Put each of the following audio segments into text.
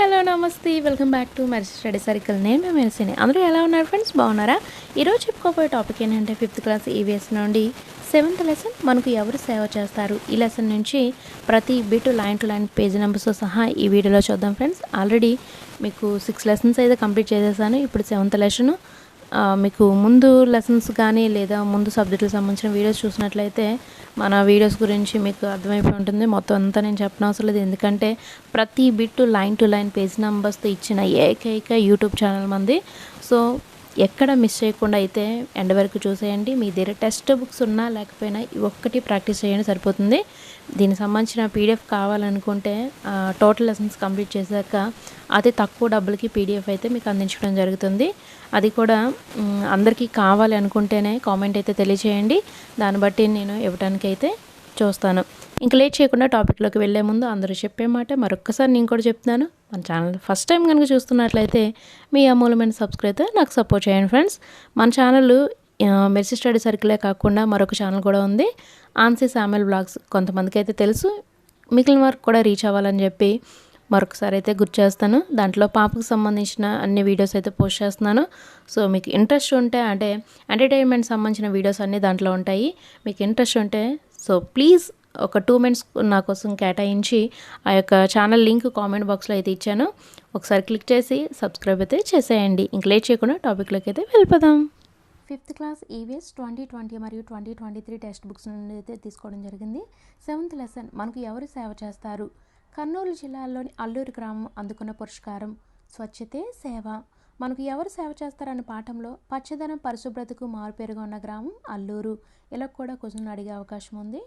Hello నమస్తే. Welcome back to మరి study circle నేను మేము మెరిసిని. అందరూ ఎలా ఉన్నారు ఫ్రెండ్స్ బాగున్నారా? ఈరోజు చెప్పుకోబోయే టాపిక్ ఏంటంటే ఫిఫ్త్ క్లాస్ ఈవీఎస్ నుండి సెవెంత్ లెసన్ మనకు ఎవరు సేవ చేస్తారు? ఈ లెసన్ నుంచి ప్రతి bit line to line page నెంబర్స్తో సహా ఈ వీడియోలో చూద్దాం ఫ్రెండ్స్ ఆల్రెడీ మీకు సిక్స్ లెసన్స్ అయితే కంప్లీట్ చేసేసాను. ఇప్పుడు సెవెంత్ లెసన్ మీకు ముందు లెసన్స్ కానీ లేదా ముందు సబ్జెక్టులకు సంబంధించిన వీడియోస్ చూసినట్లయితే మన వీడియోస్ గురించి మీకు అర్థమైపోయి ఉంటుంది. మొత్తం అంతా నేను చెప్పనవసరం లేదు. ఎందుకంటే ప్రతి bit line to line page నెంబర్స్తో ఇచ్చిన ఏకైక యూట్యూబ్ ఛానల్ మంది. సో ఎక్కడ మిస్ చేయకుండా అయితే ఎండ్ వరకు చూసేయండి. మీ దగ్గర టెక్స్ట్ బుక్స్ ఉన్నా లేకపోయినా ఈ ఒక్కటి ప్రాక్టీస్ చేయండి సరిపోతుంది. దీనికి సంబంధించిన పీడిఎఫ్ కావాలనుకుంటే టోటల్ లెసన్స్ కంప్లీట్ చేశాక అతి తక్కువ డబ్బులకి పీడిఎఫ్ అయితే మీకు అందించడం జరుగుతుంది. అది కూడా అందరికీ కావాలి అనుకుంటేనే కామెంట్ అయితే తెలియచేయండి. దాన్ని బట్టి నేను ఇవ్వడానికి అయితే చూస్తాను. ఇంక లేట్ చేయకుండా టాపిక్లోకి వెళ్ళే ముందు అందరూ చెప్పే మాట మరొక్కసారి నేను కూడా చెప్తున్నాను. మన ఛానల్ ఫస్ట్ టైం కనుక చూస్తున్నట్లయితే మీ అమూలమైన సబ్స్క్రైబ్ నాకు సపోర్ట్ చేయండి ఫ్రెండ్స్. మన ఛానల్ మెర్సీ స్టడీ సర్కిలే కాకుండా మరొక ఛానల్ కూడా ఉంది. ఆన్సీ సామెల్ బ్లాగ్స్ కొంతమందికి అయితే తెలుసు. మిగిలిన వరకు కూడా రీచ్ అవ్వాలని చెప్పి మరొకసారి అయితే గుర్తు చేస్తాను. దాంట్లో పాపకు సంబంధించిన అన్ని వీడియోస్ అయితే పోస్ట్ చేస్తున్నాను. సో మీకు ఇంట్రెస్ట్ ఉంటే అంటే ఎంటర్టైన్మెంట్ సంబంధించిన వీడియోస్ అన్నీ దాంట్లో ఉంటాయి. మీకు ఇంట్రెస్ట్ ఉంటే సో ప్లీజ్ ఒక టూ మినిట్స్ నా కోసం కేటాయించి ఆ యొక్క ఛానల్ లింక్ కామెంట్ బాక్స్లో అయితే ఇచ్చాను. ఒకసారి క్లిక్ చేసి సబ్స్క్రైబ్ అయితే చేసేయండి. ఇంక లేట్ చేయకుండా టాపిక్లోకి అయితే వెళ్ళిపోదాం. Fifth class EVS twenty twenty మరియు twenty twenty three text books నుండి అయితే తీసుకోవడం జరిగింది. సెవెంత్ లెసన్ మనకు ఎవరు సేవ చేస్తారు? కర్నూలు జిల్లాలోని అల్లూరు గ్రామం అందుకున్న పురస్కారం. స్వచ్ఛతే సేవ. మనకు ఎవరు సేవ చేస్తారనే పాఠంలో పచ్చదనం పరిశుభ్రతకు మారుపేరుగా ఉన్న గ్రామం అల్లూరు. ఇలా కూడా క్వశ్చన్ అడిగే అవకాశం ఉంది.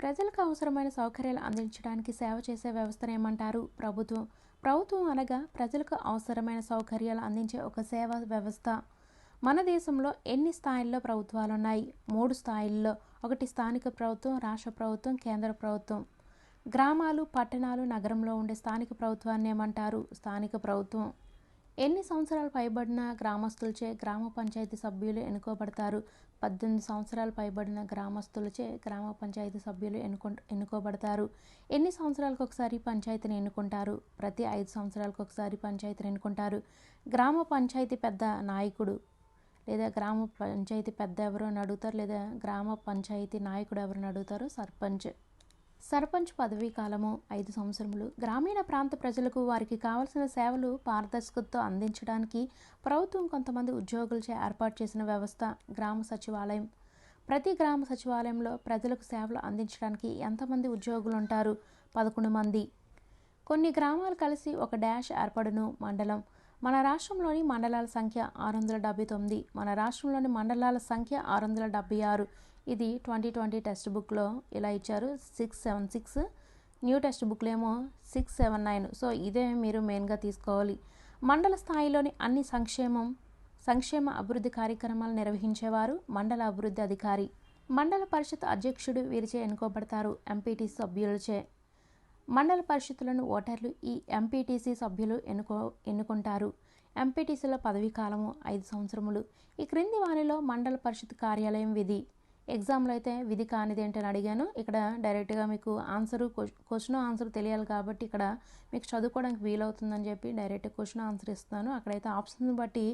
ప్రజలకు అవసరమైన సౌకర్యాలు అందించడానికి సేవ చేసే వ్యవస్థను ఏమంటారు? ప్రభుత్వం. ప్రభుత్వం అనగా ప్రజలకు అవసరమైన సౌకర్యాలు అందించే ఒక సేవా వ్యవస్థ. మన దేశంలో ఎన్ని స్థాయిల్లో ప్రభుత్వాలు ఉన్నాయి? మూడు స్థాయిల్లో. ఒకటి స్థానిక ప్రభుత్వం రాష్ట్ర ప్రభుత్వం కేంద్ర ప్రభుత్వం. గ్రామాలు పట్టణాలు నగరంలో ఉండే స్థానిక ప్రభుత్వాన్ని ఏమంటారు? స్థానిక ప్రభుత్వం. ఎన్ని సంవత్సరాలు పైబడిన గ్రామస్తులచే గ్రామ పంచాయతీ సభ్యులు ఎన్నుకోబడతారు? పద్దెనిమిది సంవత్సరాలు పైబడిన గ్రామస్తులచే గ్రామ పంచాయతీ సభ్యులు ఎన్నుకో ఎన్నుకోబడతారు. ఎన్ని సంవత్సరాలకు ఒకసారి పంచాయతీని ఎన్నుకుంటారు? ప్రతి ఐదు సంవత్సరాలకు ఒకసారి పంచాయతీని ఎన్నుకుంటారు. గ్రామ పంచాయతీ పెద్ద నాయకుడు లేదా గ్రామ పంచాయతీ పెద్ద ఎవరో అని అడుగుతారు లేదా గ్రామ పంచాయతీ నాయకుడు ఎవరిని అడుగుతారు? సర్పంచ్. సర్పంచ్ పదవీ కాలము ఐదు సంవత్సరములు. గ్రామీణ ప్రాంత ప్రజలకు వారికి కావలసిన సేవలు పారదర్శకతతో అందించడానికి ప్రభుత్వం కొంతమంది ఉద్యోగులచే ఏర్పాటు చేసిన వ్యవస్థ గ్రామ సచివాలయం. ప్రతి గ్రామ సచివాలయంలో ప్రజలకు సేవలు అందించడానికి ఎంతమంది ఉద్యోగులు ఉంటారు పదకొండు మంది. కొన్ని గ్రామాలు కలిసి ఒక డాష్ ఏర్పడును మండలం. మన రాష్ట్రంలోని మండలాల సంఖ్య ఆరు వందల డెబ్బై తొమ్మిది మన రాష్ట్రంలోని మండలాల సంఖ్య ఆరు వందల డెబ్బై ఆరు. ఇది ట్వంటీ ట్వంటీ టెక్స్ట్ బుక్లో ఇలా ఇచ్చారు. Six seven six new text బుక్లో ఏమో సిక్స్ సెవెన్ నైన్. సో ఇదే మీరు మెయిన్గా తీసుకోవాలి. మండల స్థాయిలోని అన్ని సంక్షేమం సంక్షేమ అభివృద్ధి కార్యక్రమాలు నిర్వహించేవారు మండల అభివృద్ధి అధికారి. మండల పరిషత్ అధ్యక్షుడు వీరిచే ఎన్నుకోబడతారు ఎంపీటీ సభ్యులచే. మండల పరిషత్తులను ఓటర్లు ఈ ఎంపీటీసీ సభ్యులు ఎన్నుకో ఎన్నుకుంటారు. ఎంపీటీసీల పదవీ కాలము ఐదు సంవత్సరములు. ఈ క్రింది వారిలో మండల పరిషత్ కార్యాలయం విధి. ఎగ్జామ్లో అయితే విధి కానిది ఏంటని అడిగాను. ఇక్కడ డైరెక్ట్గా మీకు ఆన్సరు క్వశ్చన్ ఆన్సర్ తెలియాలి కాబట్టి ఇక్కడ మీకు చదువుకోవడానికి వీలవుతుందని చెప్పి డైరెక్ట్ క్వశ్చన్ ఆన్సర్ ఇస్తున్నాను. అక్కడైతే ఆప్షన్ బట్టి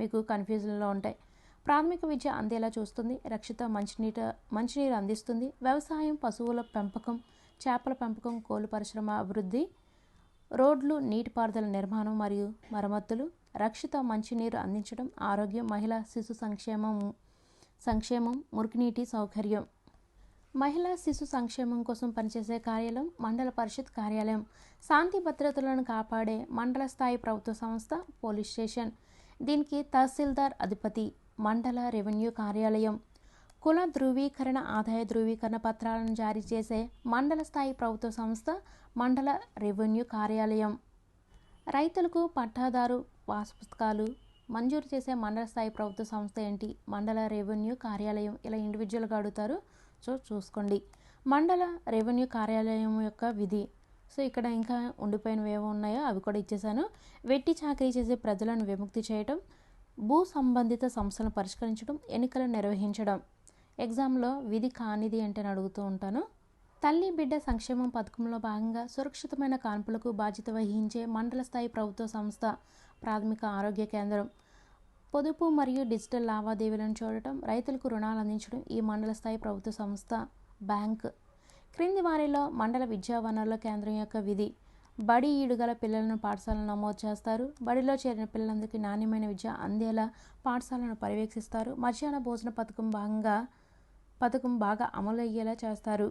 మీకు కన్ఫ్యూజన్లో ఉంటాయి. ప్రాథమిక విద్య అందేలా చూస్తుంది. రక్షిత మంచినీట మంచినీరు అందిస్తుంది. వ్యవసాయం పశువుల పెంపకం చేపల పెంపకం కోళ్ళు పరిశ్రమ అభివృద్ధి రోడ్లు నీటిపారుదల నిర్మాణం మరియు మరమ్మతులు రక్షిత మంచినీరు అందించడం ఆరోగ్యం మహిళా శిశు సంక్షేమం సంక్షేమం మురికినీటి సౌకర్యం. మహిళా శిశు సంక్షేమం కోసం పనిచేసే కార్యాలయం మండల పరిషత్ కార్యాలయం. శాంతి భద్రతలను కాపాడే మండల స్థాయి ప్రభుత్వ సంస్థ పోలీస్ స్టేషన్. దీనికి తహసీల్దార్ అధిపతి మండల రెవెన్యూ కార్యాలయం. కుల ధృవీకరణ ఆదాయ ధృవీకరణ పత్రాలను జారీ చేసే మండల స్థాయి ప్రభుత్వ సంస్థ మండల రెవెన్యూ కార్యాలయం. రైతులకు పట్టాదారు పుస్తకాలు మంజూరు చేసే మండల స్థాయి ప్రభుత్వ సంస్థ ఏంటి? మండల రెవెన్యూ కార్యాలయం ఇలా ఇండివిజువల్గా అడుగుతారు. సో చూసుకోండి. మండల రెవెన్యూ కార్యాలయం యొక్క విధి. సో ఇక్కడ ఇంకా ఉండిపోయినవి ఏవో ఉన్నాయో అవి కూడా ఇచ్చేసాను వెట్టి చాకరీ చేసే ప్రజలను విముక్తి చేయటం భూ సంబంధిత సమస్యలను పరిష్కరించడం ఎన్నికలు నిర్వహించడం. ఎగ్జామ్లో విధి కానిది అంటే అడుగుతూ ఉంటాను. తల్లి బిడ్డ సంక్షేమం పథకంలో భాగంగా సురక్షితమైన కాన్పులకు బాధ్యత వహించే మండల స్థాయి ప్రభుత్వ సంస్థ ప్రాథమిక ఆరోగ్య కేంద్రం. పొదుపు మరియు డిజిటల్ లావాదేవీలను చూడటం రైతులకు రుణాలు అందించడం ఈ మండల స్థాయి ప్రభుత్వ సంస్థ బ్యాంక్. క్రింది వారిలో మండల విద్యా వనరుల కేంద్రం యొక్క విధి. బడి ఈడుగల పిల్లలను పాఠశాలను నమోదు చేస్తారు. బడిలో చేరిన పిల్లలందరికీ నాణ్యమైన విద్య అందేలా పాఠశాలను పర్యవేక్షిస్తారు. మధ్యాహ్న భోజన పథకం భాగంగా పథకం బాగా అమలు అయ్యేలా చేస్తారు.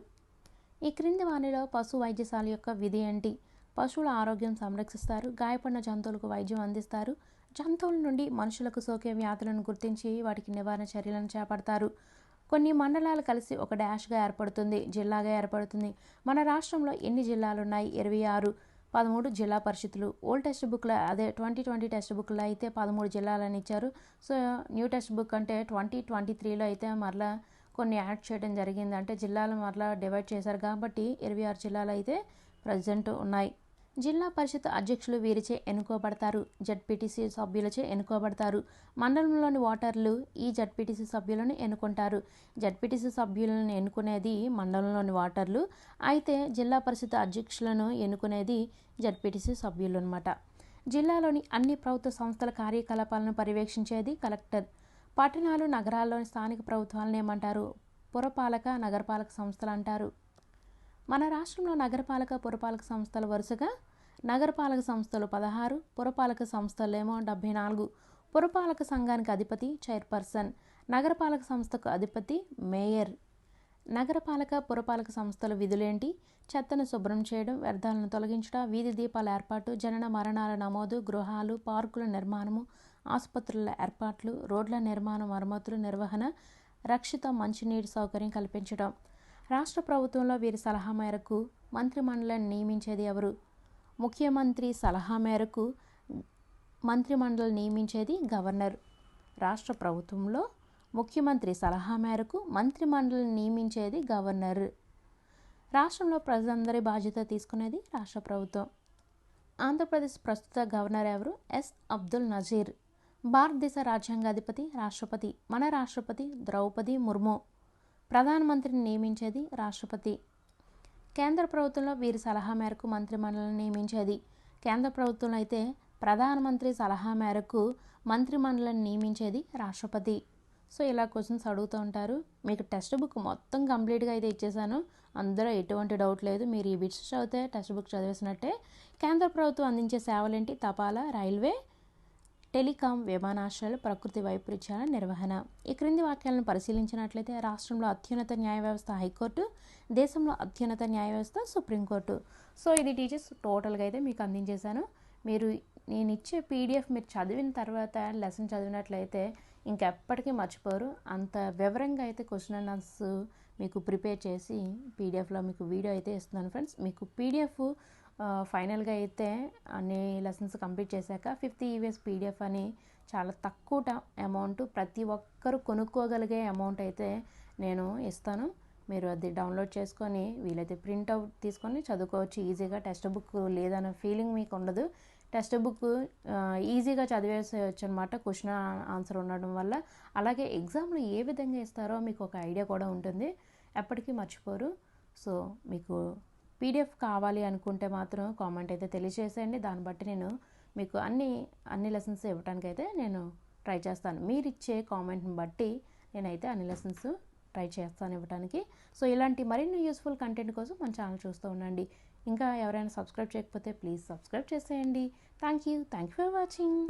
ఈ క్రింది వాణిలో పశు వైద్యశాల యొక్క విధి ఏంటి? పశువుల ఆరోగ్యం సంరక్షిస్తారు గాయపడిన జంతువులకు వైద్యం అందిస్తారు జంతువుల నుండి మనుషులకు సోకే వ్యాధులను గుర్తించి వాటికి నివారణ చర్యలను చేపడతారు. కొన్ని మండలాలు కలిసి ఒక డాష్గా ఏర్పడుతుంది జిల్లాగా ఏర్పడుతుంది. మన రాష్ట్రంలో ఎన్ని జిల్లాలు ఉన్నాయి ఇరవై ఆరు పదమూడు జిల్లా పరిషత్తులు. ఓల్డ్ టెక్స్ట్ బుక్లో అదే ట్వంటీ ట్వంటీ టెక్స్ట్ బుక్లో అయితే పదమూడు జిల్లాలని ఇచ్చారు. సో న్యూ టెక్స్ట్ బుక్ అంటే ట్వంటీ ట్వంటీ త్రీలో అయితే మరలా కొన్ని యాడ్ చేయడం జరిగింది. అంటే జిల్లాలు మరలా డివైడ్ చేశారు కాబట్టి ఇరవై ఆరు జిల్లాలు అయితే ప్రజెంట్ ఉన్నాయి. జిల్లా పరిషత్ అధ్యక్షులు వీరిచే ఎన్నుకోబడతారు. జడ్పీటీసీ సభ్యులచే ఎన్నుకోబడతారు. మండలంలోని ఓటర్లు ఈ జడ్పీటీసీ సభ్యులను ఎన్నుకుంటారు. జడ్పీటీసీ సభ్యులను ఎన్నుకునేది మండలంలోని ఓటర్లు. అయితే జిల్లా పరిషత్ అధ్యక్షులను ఎన్నుకునేది జడ్పీటీసీ సభ్యులు అనమాట జిల్లాలోని అన్ని ప్రభుత్వ సంస్థల కార్యకలాపాలను పర్యవేక్షించేది కలెక్టర్. పట్టణాలు నగరాల్లోని స్థానిక ప్రభుత్వాలను ఏమంటారు? పురపాలక నగరపాలక సంస్థలు అంటారు. మన రాష్ట్రంలో నగరపాలక పురపాలక సంస్థలు వరుసగా నగరపాలక సంస్థలు పదహారు పురపాలక సంస్థలేమో డెబ్బై నాలుగు పురపాలక సంఘానికి అధిపతి చైర్పర్సన్ నగరపాలక సంస్థకు అధిపతి మేయర్. నగరపాలక పురపాలక సంస్థల విధులేంటి? చెత్తను శుభ్రం చేయడం వ్యర్థాలను తొలగించడం వీధి దీపాల ఏర్పాటు జనన మరణాల నమోదు గృహాలు పార్కుల నిర్మాణము ఆసుపత్రుల ఏర్పాట్లు రోడ్ల నిర్మాణం మరమ్మతులు నిర్వహణ రక్షిత మంచినీటి సౌకర్యం కల్పించడం. రాష్ట్ర ప్రభుత్వంలో వీరి సలహా మేరకు మంత్రిమండలిని నియమించేది ఎవరు? ముఖ్యమంత్రి సలహా మేరకు మంత్రిమండలి నియమించేది గవర్నర్. రాష్ట్ర ప్రభుత్వంలో ముఖ్యమంత్రి సలహా మేరకు మంత్రిమండలిని నియమించేది గవర్నర్. రాష్ట్రంలో ప్రజలందరి బాధ్యత తీసుకునేది రాష్ట్ర ప్రభుత్వం. ఆంధ్రప్రదేశ్ ప్రస్తుత గవర్నర్ ఎవరు? ఎస్. అబ్దుల్ నజీర్. భారతదేశ రాజ్యాంగాధిపతి రాష్ట్రపతి మన రాష్ట్రపతి ద్రౌపది ముర్ము. ప్రధానమంత్రిని నియమించేది రాష్ట్రపతి. కేంద్ర ప్రభుత్వంలో వీరి సలహా మేరకు మంత్రిమండలిని నియమించేది. కేంద్ర ప్రభుత్వంలో అయితే ప్రధానమంత్రి సలహా మేరకు మంత్రిమండలిని నియమించేది రాష్ట్రపతి. సో ఇలా క్వశ్చన్స్ అడుగుతూ ఉంటారు. మీకు టెక్స్ట్ బుక్ మొత్తం కంప్లీట్గా అయితే ఇచ్చేసాను. అందులో ఎటువంటి డౌట్ లేదు. మీరు ఈ బిట్స్ చదివితే టెక్స్ట్ బుక్ చదివేసినట్టే. కేంద్ర ప్రభుత్వం అందించే సేవలేంటి? తపాలా రైల్వే టెలికాం విమానాశ్రయాలు ప్రకృతి వైపరీత్యాల నిర్వహణ. ఈ క్రింది వాక్యాలను పరిశీలించినట్లయితే రాష్ట్రంలో అత్యున్నత న్యాయ వ్యవస్థ హైకోర్టు దేశంలో అత్యున్నత న్యాయ వ్యవస్థ సుప్రీంకోర్టు. సో ఇది టీచర్స్ టోటల్గా అయితే మీకు అందించేశాను. మీరు నేను ఇచ్చే పీడిఎఫ్ మీరు చదివిన తర్వాత లెసన్ చదివినట్లయితే ఇంకెప్పటికీ మర్చిపోరు. అంత వివరంగా అయితే క్వశ్చన్ అండ్ ఆన్సర్స్ మీకు ప్రిపేర్ చేసి పీడిఎఫ్లో మీకు వీడియో అయితే ఇస్తున్నాను ఫ్రెండ్స్. మీకు పీడిఎఫ్ ఫైనల్గా అయితే అన్ని లెసన్స్ కంప్లీట్ చేశాక ఫిఫ్త్ ఈవీఎస్ పీడిఎఫ్ అని చాలా తక్కువ అమౌంట్ ప్రతి ఒక్కరు కొనుక్కోగలిగే అమౌంట్ అయితే నేను ఇస్తాను. మీరు అది డౌన్లోడ్ చేసుకొని వీలైతే ప్రింట్అవుట్ తీసుకొని చదువుకోవచ్చు. ఈజీగా టెక్స్ట్ బుక్ లేదన్న ఫీలింగ్ మీకు ఉండదు. టెక్స్ట్ బుక్ ఈజీగా చదివేసేయచ్చు అనమాట క్వశ్చన్ ఆన్సర్ ఉండడం వల్ల. అలాగే ఎగ్జామ్లో ఏ విధంగా ఇస్తారో మీకు ఒక ఐడియా కూడా ఉంటుంది. ఎప్పటికీ మర్చిపోరు. సో మీకు పీడిఎఫ్ కావాలి అనుకుంటే మాత్రం కామెంట్ అయితే తెలియజేసేయండి. దాన్ని బట్టి నేను మీకు అన్ని అన్ని లెసన్స్ ఇవ్వడానికి అయితే నేను ట్రై చేస్తాను. మీరు ఇచ్చే కామెంట్ని బట్టి నేనైతే అన్ని లెసన్స్ ట్రై చేస్తాను ఇవ్వడానికి సో ఇలాంటి మరిన్ని యూస్ఫుల్ కంటెంట్ కోసం మన ఛానల్ చూస్తూ ఉండండి. ఇంకా ఎవరైనా సబ్స్క్రైబ్ చేయకపోతే ప్లీజ్ సబ్స్క్రైబ్ చేసేయండి. Thank you. Thank you for watching.